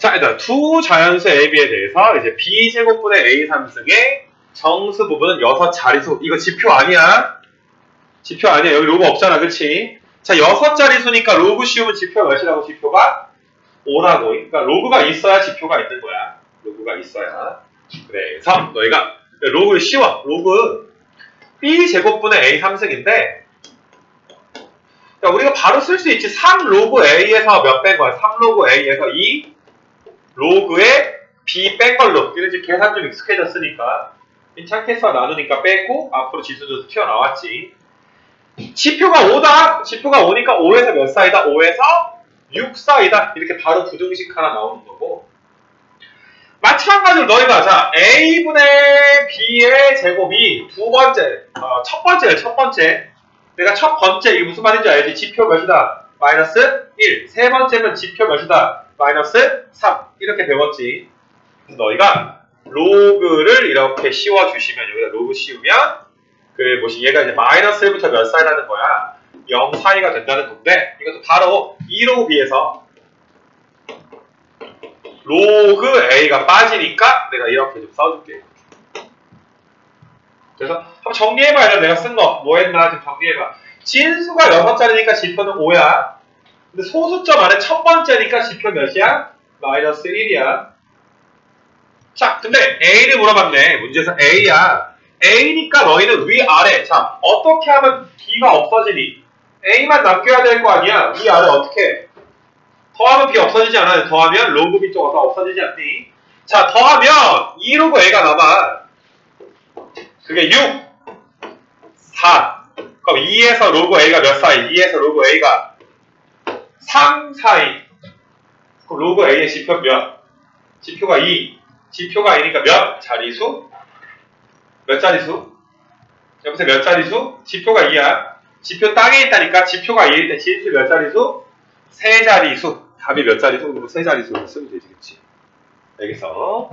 자, 일단 두 자연수 A, B에 대해서 이제 B 제곱분의 A 3승의 정수 부분은 여섯 자리수. 이거 지표 아니야? 지표 아니야. 여기 로그 없잖아, 그렇지? 자, 여섯 자리수니까 로그 씌우면 지표 몇이라고? 지표가 5라고. 그러니까 로그가 있어야 지표가 있는 거야. 로그가 있어야. 그래서 너희가 로그를 씌워. 로그 B 제곱분의 A 3승인데 자, 우리가 바로 쓸 수 있지. 3 로그 A에서 몇 뺀 거야? 3 로그 A에서 2 로그에 B 뺀 걸로. 이런 지 계산 좀 익숙해졌으니까. 괜찮겠어. 나누니까 빼고 앞으로 지수도 튀어나왔지. 지표가 5다. 지표가 5니까 5에서 몇 사이다? 5에서 6 사이다. 이렇게 바로 부등식 하나 나오는 거고. 마찬가지로 너희가 자 A분의 B의 제곱이 두 번째, 어, 첫 번째, 첫 번째. 내가 첫 번째 이게 무슨 말인지 알지? 지표 몇이다? 마이너스 1. 세 번째는 지표 몇이다? 마이너스 3. 이렇게 배웠지. 그래서 너희가 로그를 이렇게 씌워주시면 여기다 로그 씌우면 그 뭐지 얘가 이제 마이너스 1부터 몇 사이라는 거야? 0 사이가 된다는 건데 이것도 바로 2로그 B에서 로그 A가 빠지니까 내가 이렇게 좀 써줄게. 그래서 한번 정리해봐야 내가 쓴 거 뭐 했나 좀 정리해봐. 진수가 6자리니까 지표는 5야. 근데 소수점 안에 첫 번째니까 지표 몇이야? 마이너스 1이야. 자, 근데 A를 물어봤네. 문제에서 A야. A니까 너희는 위아래. 자, 어떻게 하면 B가 없어지니? A만 남겨야 될 거 아니야? 위아래 어떻게 해? 더하면 B 없어지지 않아요? 더하면 로그 B 쪽가 없어지지 않니? 자, 더하면 2 로그 A가 남아. 그게 6, 4. 그럼 2에서 로그 A가 몇 사이? 2에서 로그 A가 3 사이. 그럼 로그 A의 지표 몇? 지표가 2. 지표가 2니까 몇? 자리수? 몇 자리수? 여기서 몇 자리수? 지표가 2야. 지표 땅에 있다니까 지표가 2일 때 진수 몇 자리수? 세 자리수. 답이 몇 자리수? 그럼 세 자리수 쓰면 되지, 그치? 알겠어?